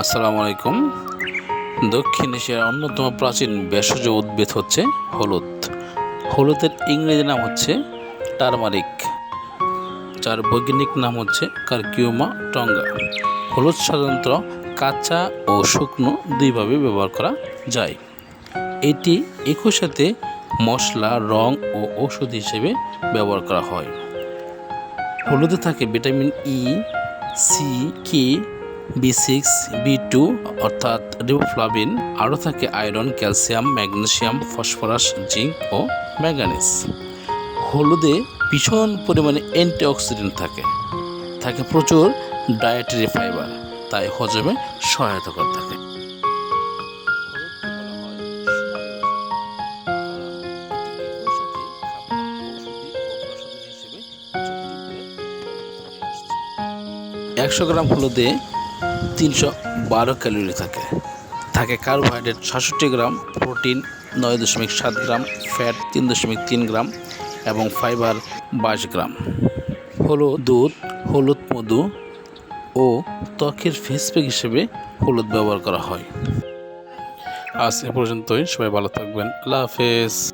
আসসালামু আলাইকুম। দক্ষিণ এশিয়ার অন্যতম প্রাচীন ভেষজ উদ্ভিদ হচ্ছে হলুদ। হলুদের ইংরেজি নাম হচ্ছে টারমারিক, যার বৈজ্ঞানিক নাম হচ্ছে কার্কিউমা টঙ্গা। হলুদ সাধারণত কাঁচা ও শুকনো দুইভাবে ব্যবহার করা যায়। এটি একই সাথে মশলা, রং ও ঔষধ হিসেবে ব্যবহার করা হয়। হলুদে থাকে vitamin E C K B six B two অর্থাৎ রিবোফ্লাভিন আরও থাকে iron calcium magnesium phosphorus zinc ও ম্যাঙ্গানিজ হলুদে ভীষণ পরিমাণে অ্যান্টিঅক্সিডেন্ট থাকে। থাকে প্রচুর ডায়েটারি ফাইবার তাই হজমে সহায়তা করে থাকে। একশো গ্রাম হলুদে তিনশো বারো ক্যালোরি থাকে। থাকে কার্বোহাইড্রেট সাতষট্টি গ্রাম, প্রোটিন নয় দশমিক সাত গ্রাম, ফ্যাট তিন দশমিক তিন গ্রাম এবং ফাইবার বাইশ গ্রাম। হলুদ দুধ, হলুদ মধু ও ত্বকের ফেসপ্যাক হিসেবে হলুদ ব্যবহার করা হয়। আজ এ পর্যন্তই, সবাই ভালো থাকবেন। আল্লাহ হাফেজ।